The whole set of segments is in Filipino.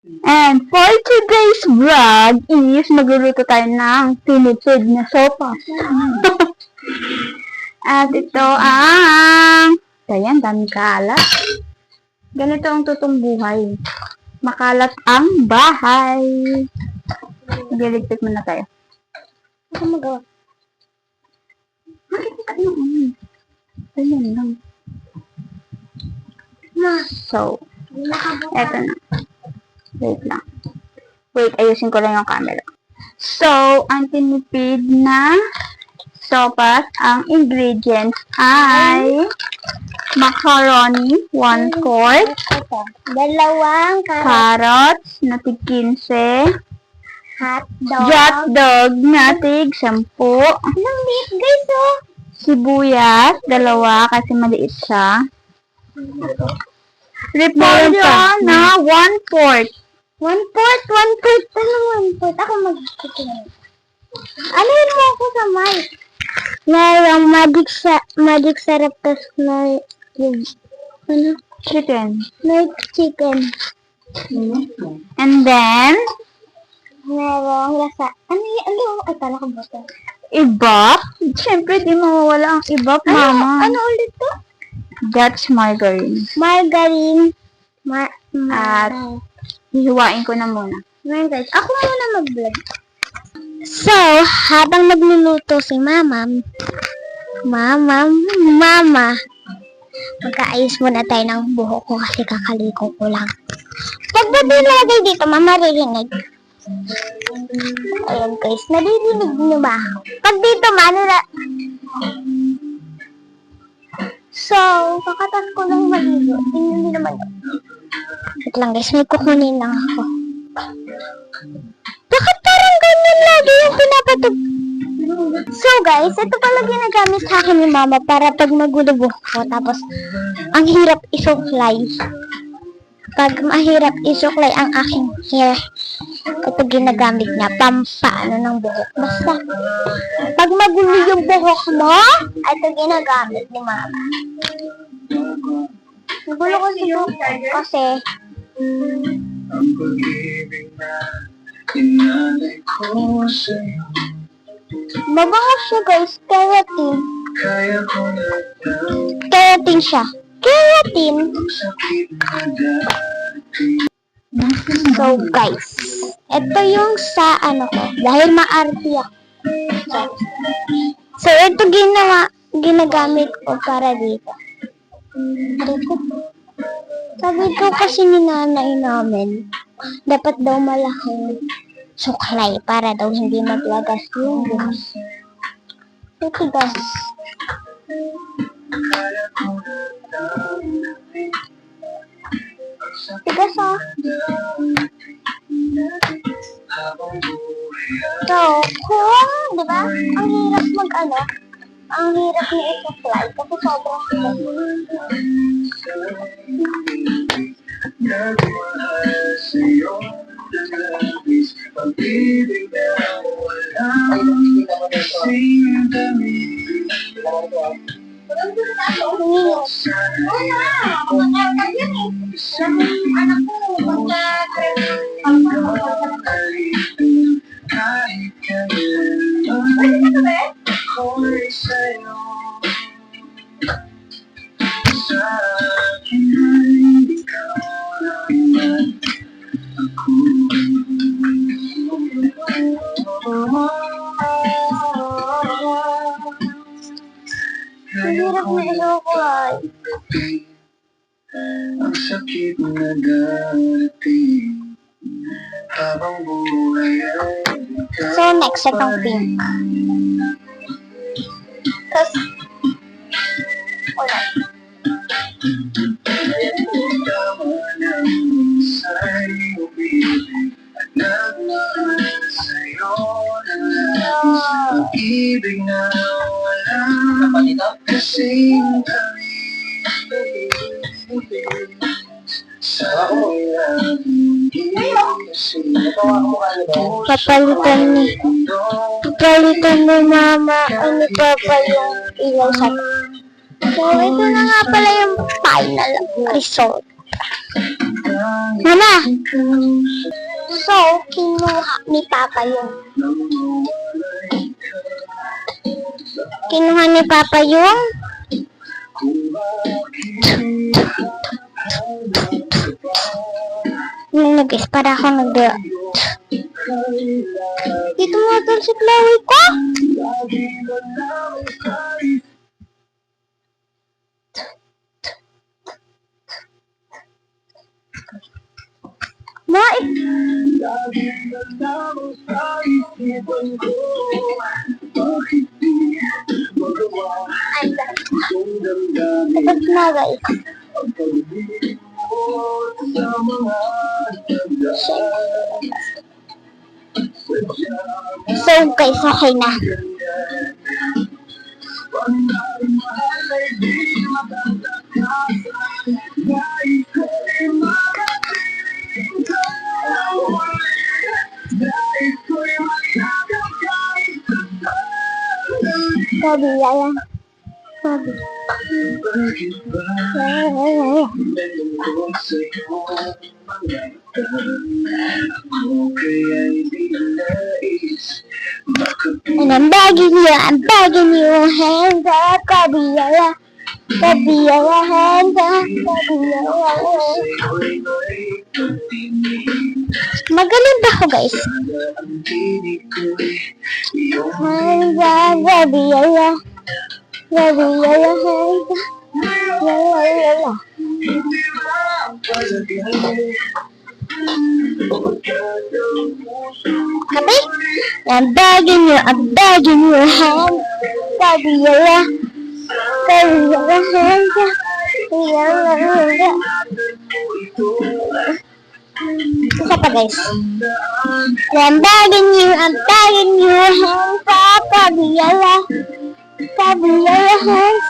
And for today's vlog is magluluto tayo ng tinipid na sopas. At ito ang... Ayan, dami kalat. Ganito ang tutong buhay. Makalat ang bahay. Magiligpit muna tayo. Ano magawa? Makikita yung ano. Ayan lang. So, eto na. Wait lang. Wait, ayusin ko lang yung camera. So, ang tinipid na sopas, ang ingredients ay macaroni, 1 quart, Dalawang carrot carrots, na tig 15, hot dog. hot dog, na tig 10, Anong liit guys oh? sibuyas, dalawa kasi maliit siya, repolyo na 1 quart, One fourth, one fourth. Ano one fourth? Ako mag-chicken. Alayin mo ako sa mic. Mayroong magic sa magic sarap tas na yung ano? chicken. May chicken. And then, Mayroong lasa. Ano yung ano? Ay, pala ko ba ito? ibap. Siyempre, di mawawala ang ibap, mama. Ano ulit to? That's margarine. Margarine. Mar At, hihiwain ko na muna. Ngayon guys, ako muna mag-vlog. So, habang nagluluto si Mama, Mama, Mama, magkaayos muna tayo ng buhok ko kasi kakaliko ko lang. Pag nilagay dito, Mama, maririnig. Ayan guys, naririnig niyo ba? Pag dito, manila... So, kakatas ko lang maligo. Hindi naman yun. Wait lang guys, may kukunin lang ako. Bakit parang ganyan lagi yung pinapatug? So guys, ito pala ginagamit sa akin ni mama para pag magulubok ko. Tapos, ang hirap isuklay. Pag mahirap isuklay ang aking hair, ito ginagamit niya, pampaano ng buhok. Basta, pag magulo yung buhok mo, ito ginagamit ni mama. Nagulo ko si kasi Ang pag-ibig na siya guys, keratin. Kaya ko Keratin siya. Keratin. So guys, ito yung sa ano ko, dahil maarte ako. So ito ginawa, ginagamit ko para dito. Dito. Sabi ko kasi ni nanay namin, dapat daw malaking suklay para daw hindi maglagas yung buhos. Ito guys. Tigas ah. So, kung, di ba, ang hirap mag ano, ang hirap na i-fly kasi sobrang Nagabis Pag-ibig na walang Kasing dami Kahit So, next, itong pink. Tapos, wala. Sa'yo na walang kasing kami Sa isip Papalitan ni, papalitan ni mama, ano pa pa yung ilaw sa So, ito na nga pala yung final result. Mama! So, kinuha ni Papa yung... Kinuha ni Papa yung... Yung nag para ako nag Dito mo doon si Chloe ko? Ma, ik- Tapos na guys. Sông cây sa hay nè Sao bị vậy anh? Sao bị? Okay na. Sabi, yaya. Sabi. Yaya, yaya, yaya. And I'm begging you, I'm begging you, hands up, Kabiyaya. Kabiyaya, hands up, Kabiyaya. Magaling ba ako, guys? Hands up, Kabiyaya. Kabiyaya, hands up. Yaya, yaya. Kapi? I'm begging you, I'm begging you, hands. Kabiyaya. Kabiyaya, hands up. Kabiyaya. Isa pa guys. I'm begging you, I'm begging you, hands up, Kabiyaya. Kabiyaya, hands.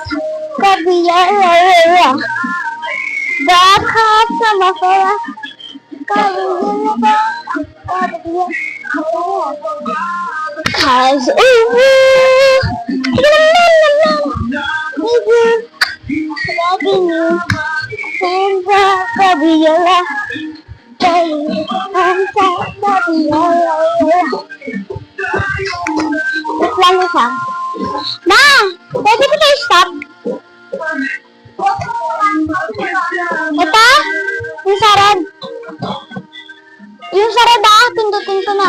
Kabiyaya. Baka sa masaya. Kabiyaya. Kabiyaya. Cause ooh, baby, begging you, hands ko na.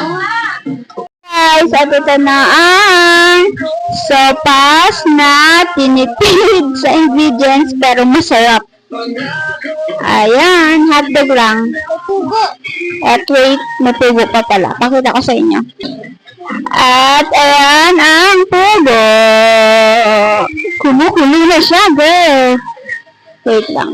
Guys, at ito na ang sopas na tinipid sa ingredients pero masarap. Ayan, hotdog lang. At wait, may pugo pa pala. Pakita ko sa inyo. At ayan ang pugo. Kumukulo na siya, girl. Wait lang.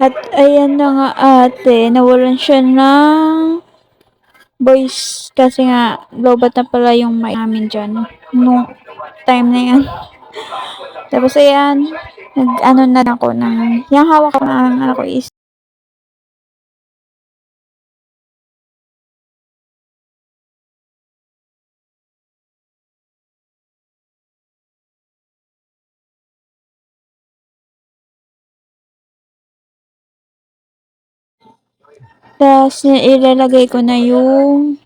At ayan na nga ate, nawalan siya ng voice kasi nga lobat na pala yung mic namin dyan nung time na yan. Tapos ayan, nag ano na ako ng, yung hawak ko ng ano ko is Tapos, ilalagay ko na yung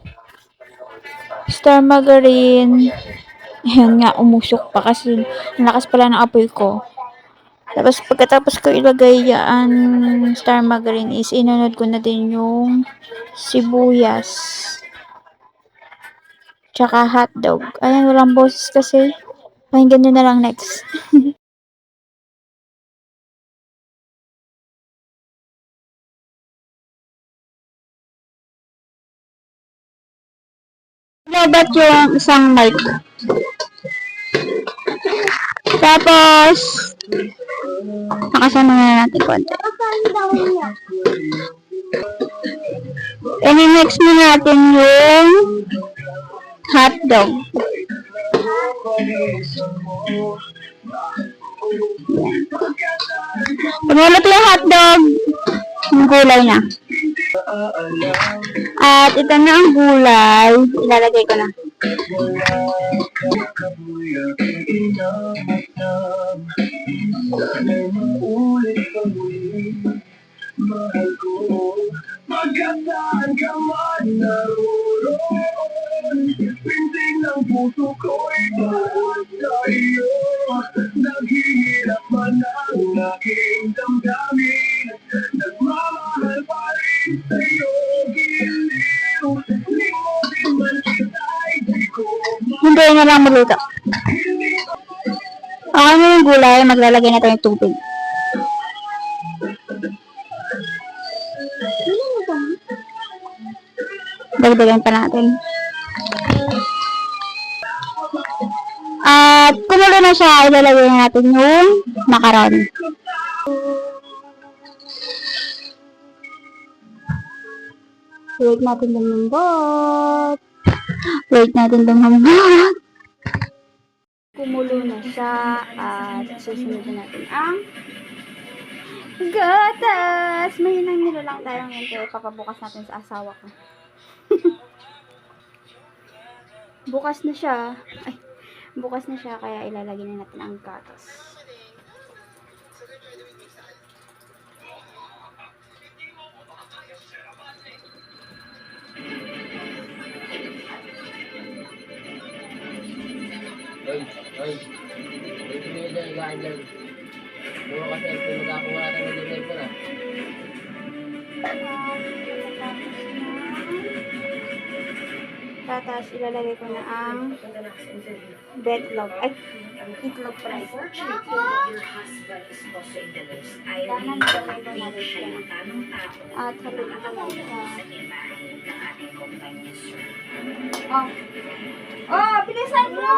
star margarine. Ayan nga, umusok pa kasi lakas pala ng apoy ko. Tapos, pagkatapos ko ilagay yan star margarine is inunod ko na din yung sibuyas. Tsaka hotdog. Ayan, walang boses kasi. Pakinggan nyo na lang next. Lobat yung isang mic. Tapos, nakasama na natin konti. I-mix mo natin yung hotdog. Pumulot yung hotdog, yung gulay na. At ito na ang gulay. Ilalagay ko na. Magkasaan ka man naroon Pinting ng puso ko'y bawat sa iyo Naghihirap man ang aking damdamin Hindi na lang maluto. Okay na yung gulay, maglalagay na tayo ng tubig. Dagdagan pa natin. At kumulo na siya, ilalagay na natin yung macaroni. Wait natin lumambot. Wait natin lumambot. Kumulo na siya at susunod na natin ang gatas. May nang lang tayo ngayon kaya papabukas natin sa asawa ko. bukas na siya. Ay, bukas na siya kaya ilalagay na natin ang gatas. Oy, oy. Oy, hindi na higaan dyan. Puro kasi kung magkakuha ka ng level ko na. Tapos ilalagay ko na ang betlog. Ay, itlog ito. Siya. At haluin ko lang siya. Oh. Oh, bilisan mo!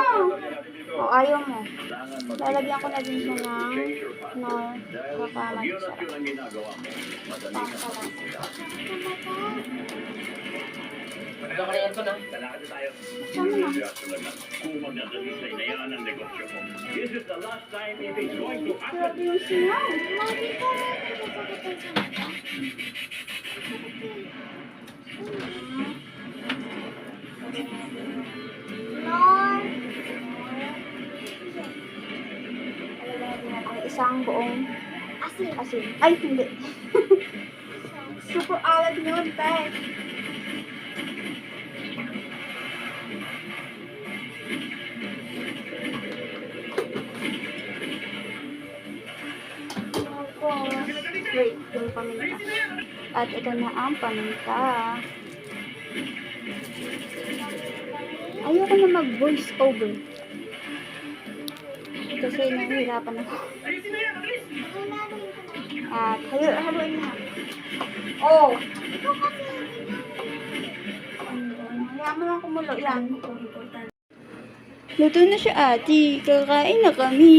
Oh, ayaw mo. Lalagyan ko na din siya ng nor kakamatsa. Ito ka rin ko na. Sama na. Grabe yung singaw. Ay, isang buong asin. asin. Ay, hindi. Super yun, tay. Tapos, wait, yung paminta. At ito na ang paminta. Ayoko na mag-voice over. Kasi nahihirapan ako. At halu haluin na. Oh! Kaya mo lang kumulo yan. Luto na siya ate. Kakain na kami.